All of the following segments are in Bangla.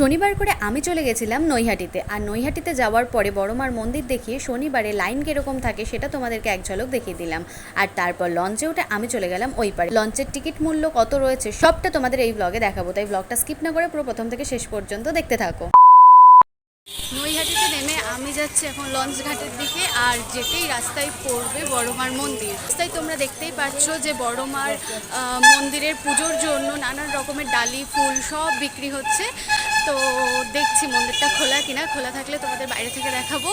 শনিবার করে আমি চলে গেছিলাম নৈহাটিতে। আর নৈহাটিতে যাওয়ার পরে বড়মার মন্দির দেখিয়ে শনিবারে লাইন কীরকম থাকে সেটা তোমাদেরকে এক ঝলক দেখিয়ে দিলাম। আর তারপর লঞ্চে উঠে আমি চলে গেলাম ওই পারে। লঞ্চের টিকিট মূল্য কত রয়েছে সবটা তোমাদের এই ব্লগে দেখাবো। তাই ব্লগটা স্কিপ না করে পুরো প্রথম থেকে শেষ পর্যন্ত দেখতে থাকো। নৈহাটিতে নেমে আমি যাচ্ছি এখন লঞ্চ ঘাটের দিকে আর যেতেই রাস্তায় পড়বে বড়মার মন্দির। রাস্তায় তোমরা দেখতেই পাচ্ছ যে বড়মার মন্দিরের পুজোর জন্য নানান রকমের ডালি, ফুল সব বিক্রি হচ্ছে। তো দেখছি মন্দিরটা খোলা কিনা। খোলা থাকলে তোমাদের বাইরে থেকে দেখাবো।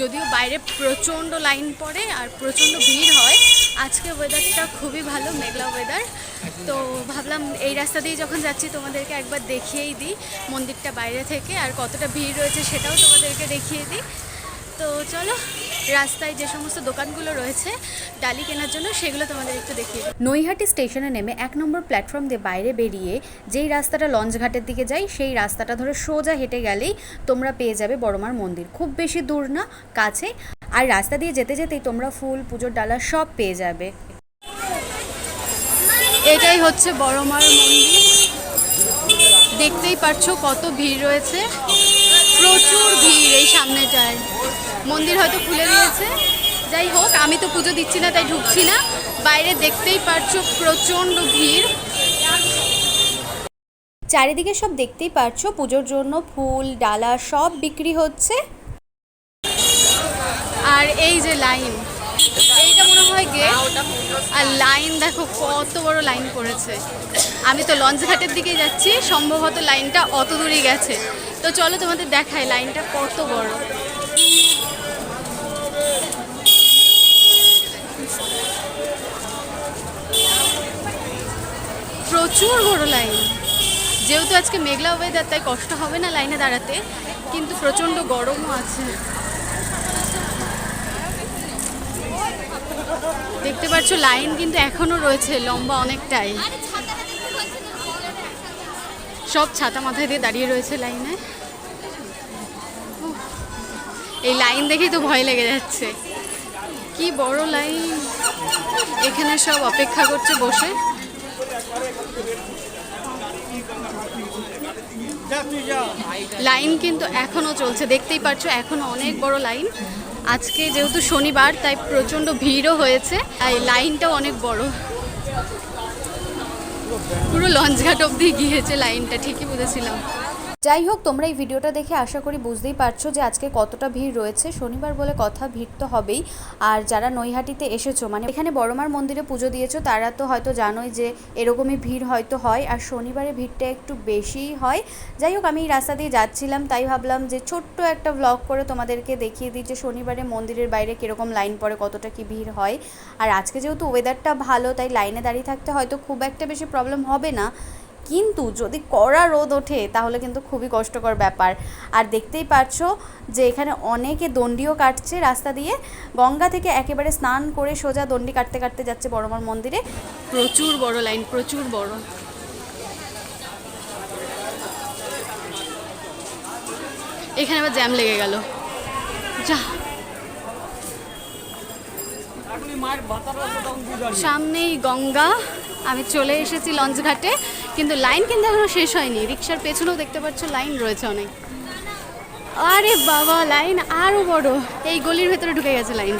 যদিও বাইরে প্রচণ্ড লাইন পড়ে আর প্রচণ্ড ভিড় হয়, আজকে ওয়েদারটা খুবই ভালো, মেঘলা ওয়েদার তো ভাবলাম এই রাস্তা দিয়ে যখন যাচ্ছি, তোমাদেরকে একবার দেখিয়েই দিই মন্দিরটা বাইরে থেকে আর কতটা ভিড় রয়েছে সেটাও তোমাদেরকে দেখিয়ে দিই। তো চলো রাস্তায় যে সমস্ত দোকানগুলো রয়েছে ডালি কেনার জন্য সেগুলো তোমাদের একটু দেখিয়ে নৈহাটি স্টেশনে নেমে এক নম্বর প্ল্যাটফর্ম দিয়ে বাইরে বেরিয়ে যেই রাস্তাটা লঞ্চ ঘাটের দিকে যাই সেই রাস্তাটা ধরে সোজা হেঁটে গেলেই তোমরা পেয়ে যাবে বড়মার মন্দির। খুব বেশি দূর না কাছে। আর রাস্তা দিয়ে যেতে যেতেই তোমরা ফুল পুজোর ডালা সব পেয়ে যাবে। এটাই হচ্ছে বড়মার মন্দির। দেখতেই পারছ কত ভিড় রয়েছে। প্রচুর ভিড় এই সামনেটায় মন্দির হয়তো খুলে দিয়েছে। যাই হোক আমি তো পুজো দিচ্ছি না তাই ঢুকছি না। বাইরে দেখতেই পারছ প্রচণ্ড ভিড়। চারিদিকে সব দেখতেই পারছ পুজোর জন্য ফুল ডালা সব বিক্রি হচ্ছে। আর এই যে লাইন এইটা মনে হয় গেট। আর লাইন দেখো কত বড় লাইন পড়েছে। আমি তো লঞ্চ ঘাটের দিকে যাচ্ছি সম্ভবত লাইনটা অত দূরই গেছে। তো চলো তোমাদের দেখাই লাইনটা কত বড়। প্রচুর বড় লাইন। যেহেতু আজকে মেঘলা ওয়েদার তাই কষ্ট হবে না লাইনে দাঁড়াতে, কিন্তু প্রচণ্ড গরমও আছে। দেখতে পাচ্ছ, লাইন কিন্তু এখনও রয়েছে লম্বা অনেকটাই। সব ছাতা মাথায় দিয়ে দাঁড়িয়ে রয়েছে লাইনে। এই লাইন দেখেই তো ভয় লেগে যাচ্ছে। কি বড় লাইন। এখানে সব অপেক্ষা করছে বসে। লাইন কিন্তু এখনও চলছে, দেখতেই পারছ এখনও অনেক বড় লাইন। আজকে যেহেতু শনিবার, তাই প্রচণ্ড ভিড়ও হয়েছে, তাই লাইনটাও অনেক বড়। পুরো লঞ্চঘাট অব্দি গিয়েছে লাইনটা, ঠিকই বুঝেছিলাম যাই হোক, তোমরা এই ভিডিওটা দেখে আশা করি বুঝতেই পারছ যে আজকে কতটা ভিড় রয়েছে। শনিবার বলে কথা ভিড় তো হবেই। আর যারা নৈহাটিতে এসেছ মানে এখানে বড়মার মন্দিরে পুজো দিয়েছ, তারা তো হয়তো জানোই যে এরকমই ভিড় হয়তো হয়। আর শনিবারে ভিড়টা একটু বেশিই হয়। যাই হোক, আমি এই রাস্তা দিয়ে যাচ্ছিলাম, তাই ভাবলাম যে ছোট্ট একটা ব্লগ করে তোমাদেরকে দেখিয়ে দিই যে শনিবারে মন্দিরের বাইরে কীরকম লাইন পড়ে, কতটা কি ভিড় হয়। আর আজকে যেহেতু ওয়েদারটা ভালো, তাই লাইনে দাঁড়িয়ে থাকতে হয়তো খুব একটা বেশি প্রবলেম হবে না। কিন্তু যদি কড়া রোদ ওঠে, তাহলে কিন্তু খুবই কষ্টকর ব্যাপার। আর দেখতেই পাচ্ছ যে এখানে অনেকে দণ্ডিও কাটছে রাস্তা দিয়ে। গঙ্গা থেকে একেবারে স্নান করে সোজা দণ্ডি কাটতে কাটতে যাচ্ছে বড়মার মন্দিরে। প্রচুর বড় লাইন, প্রচুর বড়। এখানে আবার জ্যাম লেগে গেল। যা। সামনেই গঙ্গা। আমি চলে এসেছি লঞ্চ ঘাটে, কিন্তু লাইন কিন্তু এখনও শেষ হয়নি। রিক্সার পেছনেও দেখতে পাচ্ছ লাইন রয়েছে অনেক। আরে বাবা, লাইন আরও বড়। এই গলির ভেতরে ঢুকে গেছে লাইন।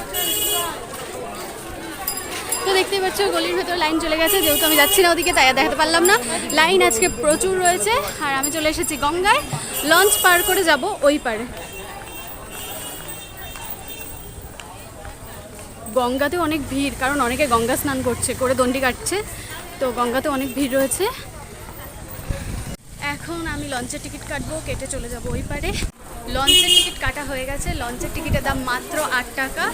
তো দেখতেই পাচ্ছ, গলির ভেতরে লাইন চলে গেছে। যেহেতু আমি যাচ্ছি না ওদিকে, তাই দেখাতে পারলাম না। লাইন আজকে প্রচুর রয়েছে। আর আমি চলে এসেছি গঙ্গায়। লঞ্চ পার করে যাব ওই পারে। গঙ্গাতে অনেক ভিড়, কারণ অনেকে গঙ্গা স্নান করছে, করে দণ্ডি কাটছে। তো গঙ্গাতে অনেক ভিড় রয়েছে। এখন আমি লঞ্চের টিকিট কাটবো, কেটে চলে যাব ওই পারে। লঞ্চের টিকিট কাটা হয়ে গেছে, লঞ্চের টিকিটের দাম মাত্র আট টাকা।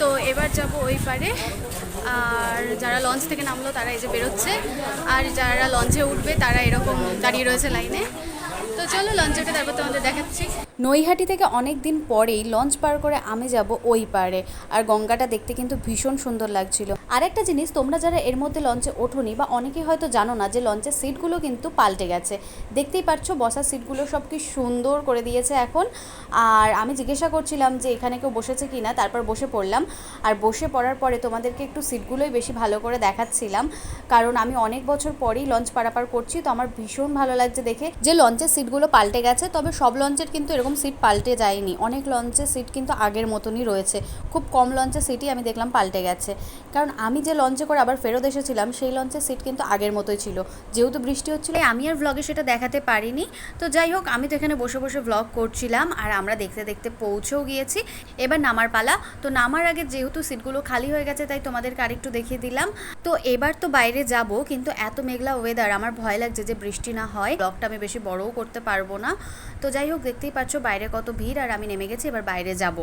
তো এবার যাব ওই পারে। আর যারা লঞ্চ থেকে নামলো, তারা এই যে বেরোচ্ছে। আর যারা লঞ্চে উঠবে, তারা এরকম দাঁড়িয়ে রয়েছে লাইনে। তো চলো লঞ্চেটা তারপর তোমাদের দেখাচ্ছি। নৈহাটি থেকে অনেক দিন পরেই লঞ্চ পার করে আমি যাব ওই পারে। আর গঙ্গাটা দেখতে কিন্তু ভীষণ সুন্দর লাগছিল। আরেকটা জিনিস, তোমরা যারা এর মধ্যে লঞ্চে ওঠোনি বা অনেকে হয়তো জানো না যে লঞ্চের সিটগুলো কিন্তু পাল্টে গেছে। দেখতেই পাচ্ছ, বসার সিটগুলো সব কি সুন্দর করে দিয়েছে এখন। আর আমি জিজ্ঞাসা করছিলাম যে এখানে কেউ বসেছে কি না তারপর বসে পড়লাম। আর বসে পড়ার পরে তোমাদেরকে একটু সিটগুলোই বেশি ভালো করে দেখাচ্ছিলাম। কারণ আমি অনেক বছর পরেই লঞ্চ পারাপার করছি, তো আমার ভীষণ ভালো লাগছে দেখে। যে লঞ্চের সিটগুলো সিটগুলো পাল্টে গেছে, তবে সব লঞ্চের কিন্তু এরকম সিট পাল্টে যায়নি। অনেক লঞ্চের সিট কিন্তু আগের মতনই রয়েছে। খুব কম লঞ্চের সিটই আমি দেখলাম পাল্টে গেছে। কারণ আমি যে লঞ্চে করে আবার ফেরত এসেছিলাম, সেই লঞ্চের সিট কিন্তু আগের মতোই ছিল। যেহেতু বৃষ্টি হচ্ছিল আমি আর ভ্লগে সেটা দেখাতে পারিনি। তো যাই হোক, আমি তো এখানে বসে বসে ভ্লগ করছিলাম আর আমরা দেখতে দেখতে পৌঁছেও গিয়েছি। এবার নামার পালা। তো নামার আগে যেহেতু সিটগুলো খালি হয়ে গেছে, তাই তোমাদেরকে আরেকটু দেখিয়ে দিলাম। তো এবার তো বাইরে যাব, কিন্তু এত মেঘলা ওয়েদার আমার ভয় লাগছে যে বৃষ্টি না হয়। ব্লগটা আমি বেশি বড়ও করতে পারব না। তো যাই হোক, দেখতেই পাচ্ছ বাইরে কত ভিড় আর আমি নেমে গেছি এবার বাইরে যাব।